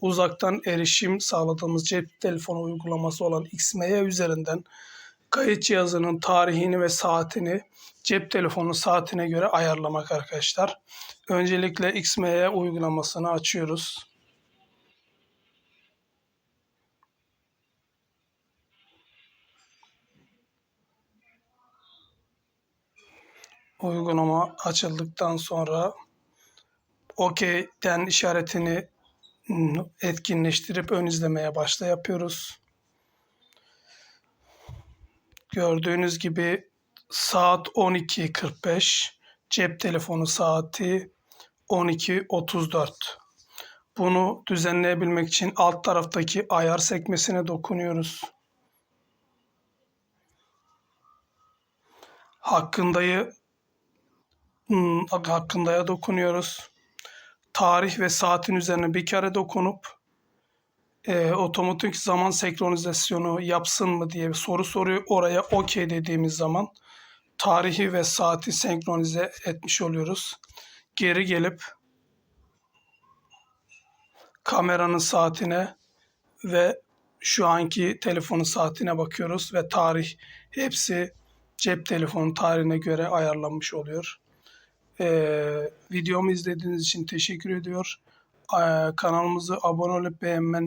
uzaktan erişim sağladığımız cep telefonu uygulaması olan XMY üzerinden kayıt cihazının tarihini ve saatini cep telefonu saatine göre ayarlamak arkadaşlar. Öncelikle XMY uygulamasını açıyoruz. Uygulama açıldıktan sonra OK'den işaretini etkinleştirip ön izlemeye başla yapıyoruz. Gördüğünüz gibi saat 12.45, cep telefonu saati 12.34. Bunu düzenleyebilmek için alt taraftaki ayar sekmesine dokunuyoruz. Hakkındayı ım, hakkındaya dokunuyoruz. Tarih ve saatin üzerine bir kere dokunup e, otomatik zaman senkronizasyonu yapsın mı diye bir soru soruyor. Oraya OK dediğimiz zaman tarihi ve saati senkronize etmiş oluyoruz. Geri gelip kameranın saatine ve şu anki telefonun saatine bakıyoruz ve tarih hepsi cep telefonu tarihine göre ayarlanmış oluyor. Ee, videomu izlediğiniz için teşekkür ediyor. Ee, kanalımızı abone olup beğenmen